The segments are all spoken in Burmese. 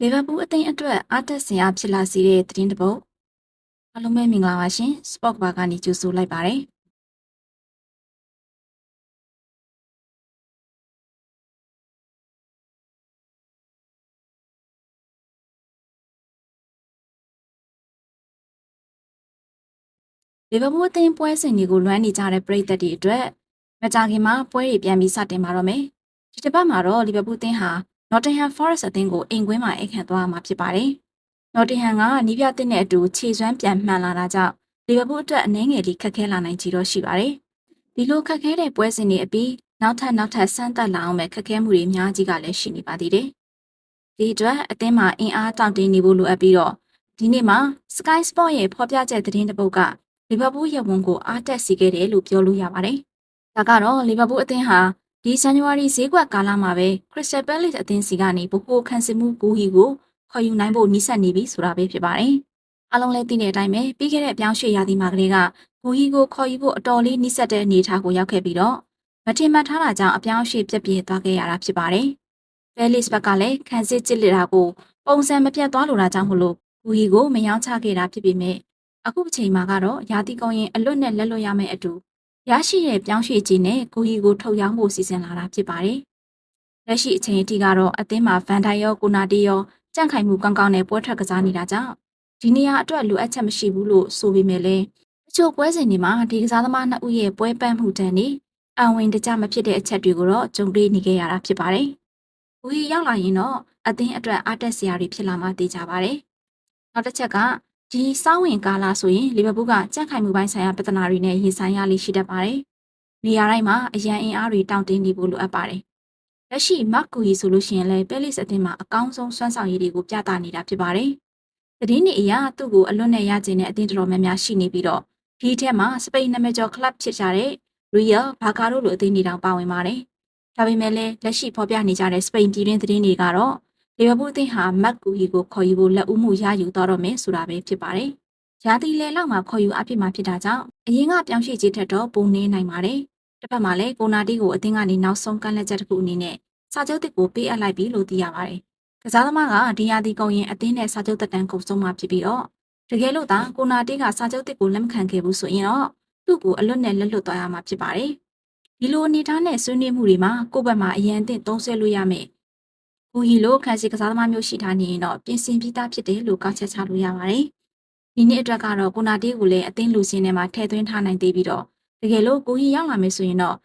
လီဗာပူးအသင်းအတွက်အားတက်စင်အားဖြစ်လာစေတဲ့သတင်းတစ်ပုဒ်အားလုံးပဲမင်္ဂလာပါရှင်စပေါ့ဘာကနေကြိုဆိုလိုက်ပါတယ်လီဗာပူးအသင်းပွဲစဉ်တွေကိုလွှမ်းနေကြတဲ့ပရိသတ်တွေအတွက်မကြခင်မှာပွဲတွေပြန်ပြီးစတင်ပါတော့မယ်ဒီတစ်ပတ်မှာတော့လီဗာပူးအသင်းဟာ Nottingham Forest အသင်းကိုအိမ်ကွင်းမှာအိတ်ခံသွားမှာဖြစ်ပါတယ်။ Nottingham ကနီးပြတဲ့နဲ့အတူခြေစွမ်းပြန်မှန်လာတာကြောင့်လီဗာပူးအတွက်အနှဲငယ်လေးခက်ခဲလာနိုင်ကြတော့ရှိပါတယ်။ဒီလိုခက်ခဲတဲ့ပွဲစဉ်တွေအပြီးနောက်ထပ်နောက်ထပ်ဆန်းသက်လာအောင်ပဲခက်ခဲမှုတွေအများကြီးကလည်းရှိနေပါသေးတယ်။ဒီအတွက်အသင်းမှာအင်အားတောင့်တင်းနေဖို့လိုအပ်ပြီးတော့ဒီနေ့မှာ Sky Sport ရဲ့ဖော်ပြချက်သတင်းတစ်ပုဒ်ကလီဗာပူးရဲ့ဝန်ကိုအားတက်စေခဲ့တယ်လို့ပြောလို့ရပါတယ်။ဒါကတော့လီဗာပူးအသင်းဟာ ဒီဇန်နဝါရီဈေးကွက်ကာလမှာပဲ Crystal Palace အသင်းစီကနေဗဟိုခန်းစစ်မှုကူဟီကိုခေါ်ယူနိုင်ဖို့နှိစက်နေပြီဆိုတာပဲဖြစ်ပါတယ်။အားလုံးလည်းသိတဲ့အတိုင်းပဲပြီးခဲ့တဲ့အပြောင်းရွှေ့ရာသီမှာကလေးကကူဟီကိုခေါ်ယူဖို့အတော်လေးနှိစက်တဲ့အနေအထားကိုရောက်ခဲ့ပြီးတော့မထင်မှတ်ထားတာကြောင့်အပြောင်းရွှေ့ပြက်ပြဲသွားခဲ့ရတာဖြစ်ပါတယ်။ Palace ဘက်ကလည်းခန်းစစ်ကြစ်လက်တာကိုပုံစံမပြတ်သွားလိုတာကြောင့်မလို့ကူဟီကိုမယောင်းချခဲ့တာဖြစ်ပေမဲ့အခုအချိန်မှာကတော့ရာသီကုန်ရင်အလွတ်နဲ့လက်လွတ်ရမယ့်အတူ ရရှိတဲ့ပြောင်းရွှေ့ခြင်းနဲ့ကိုဟီကိုထုတ်ရောင်းဖို့စီစဉ်လာတာဖြစ်ပါတယ်။လက်ရှိအချိန်အထိကတော့အသင်းမှာဗန်ဒိုင်ရောကိုနာတီရောကြန့်ခိုင်မှုကောင်းကောင်းနဲ့ပွဲထွက်ကစားနေတာကြောင့်ဒီနေရာအတွက်လိုအပ်ချက်မရှိဘူးလို့ဆိုပေမဲ့လည်းအချို့ပွဲစဉ်တွေမှာဒီကစားသမားနှစ်ဦးရဲ့ပွဲပန်းမှုတန်းနေအဝင်တကြမဖြစ်တဲ့အချက်တွေကိုတော့ကြုံတွေ့နေခဲ့ရတာဖြစ်ပါတယ်။ကိုဟီရောက်လာရင်တော့အသင်းအတွက်အားတက်စရာတွေဖြစ်လာမှသိကြပါတယ်။နောက်တစ်ချက်က ဒီစောင်းဝင်ကာလာဆိုရင်လီဗာပူးကကြက်ခိုင်မှုပိုင်းဆိုင်ရာပြဿနာတွေနဲ့ရင်ဆိုင်ရလိရှိတတ်ပါတယ်။နေရာတိုင်းမှာအရန်အင်အားတွေတောင့်တင်းနေဖို့လိုအပ်ပါတယ်။လက်ရှိမတ်ကူဟီဆိုလို့ရှိရင်လည်းပဲလစ်အသင်းမှာအကောင်းဆုံးစွမ်းဆောင်ရည်တွေကိုပြသနေတာဖြစ်ပါတယ်။သတင်းတွေအရသူ့ကိုအလွတ်နဲ့ရကျင်တဲ့အသင်းတော်များများရှိနေပြီးတော့ဒီထက်မှာစပိန်နာမည်ကျော်ကလပ်ဖြစ်ကြတဲ့ Real Barca တို့လိုအသင်းတွေတောင်ပါဝင်ပါတယ်။ဒါပေမဲ့လည်းလက်ရှိဖော်ပြနေကြတဲ့စပိန်ပြည်တွင်းသတင်းတွေကတော့ လီဗာပူးအသင်းဟာမတ်ကူဟီကိုခေါ်ယူဖို့လက်ဦးမှုရယူတော့တော့မယ်ဆိုတာပဲဖြစ်ပါတယ်။ရာသီလယ်လောက်မှာခေါ်ယူအဖြစ်မှာဖြစ်တာကြောင့်အရင်ကပြောင်းရွှေ့ခြင်းထက်တော့ပုံနေနိုင်ပါတယ်။တစ်ဖက်မှာလည်းကိုနာတီကိုအသင်းကနေနောက်ဆုံးကန့်လက်ချက်တစ်ခုအနေနဲ့စာချုပ်တစ်ကိုပေးအပ်လိုက်ပြီလို့သိရပါတယ်။ကစားသမားကဒီရာသီကုန်ရင်အသင်းနဲ့စာချုပ်သက်တမ်းကုန်ဆုံးမှာဖြစ်ပြီးတော့တကယ်လို့သာကိုနာတီကစာချုပ်တစ်ကိုလက်မခံခဲ့ဘူးဆိုရင်တော့သူ့ကိုအလွတ်နဲ့လက်လွတ်သွားရမှာဖြစ်ပါတယ်။ဒီလိုအနေထားနဲ့ဆွေးနွေးမှုတွေမှာကိုယ့်ဘက်မှာအရန်အသင့်သုံးဆွဲလို့ရမယ် ဘူဟီလိုခန်းစီကစားသမားမျိုးရှိထားနေရင်တော့ပြင်ဆင်ပြီးသားဖြစ်တယ်လို့ကောက်ချက်ချလို့ရပါတယ်။ဒီနေ့အတွက်ကတော့ကိုနာတီကိုလည်းအသင်းလူစင်းထဲမှာထည့်သွင်းထားနိုင်သေးပြီးတော့တကယ်လို့ကိုဟီရောက်လာမယ်ဆိုရင်တော့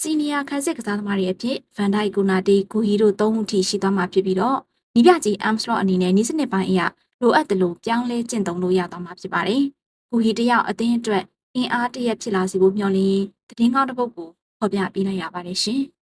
စီနီယာခန်းစစ်ကစားသမားတွေအဖြစ်ဗန်ဒိုက်ကိုနာတီကိုဟီတို့သုံးဦးထိရှိသွားမှာဖြစ်ပြီးတော့နီးပြကြီးအမ်စလော့အနေနဲ့နီးစနစ်ပိုင်းအရလိုအပ်တယ်လို့ပြောင်းလဲကျင့်သုံးလို့ရသွားမှာဖြစ်ပါတယ်။ကိုဟီတယောက်အသင်းအတွက်အင်အားတရက်ဖြစ်လာစီဖို့မျှော်လင့်ရင်တည်င်းကောင်းတစ်ပုဒ်ကိုဖော်ပြပေးလိုက်ရပါတယ်ရှင်။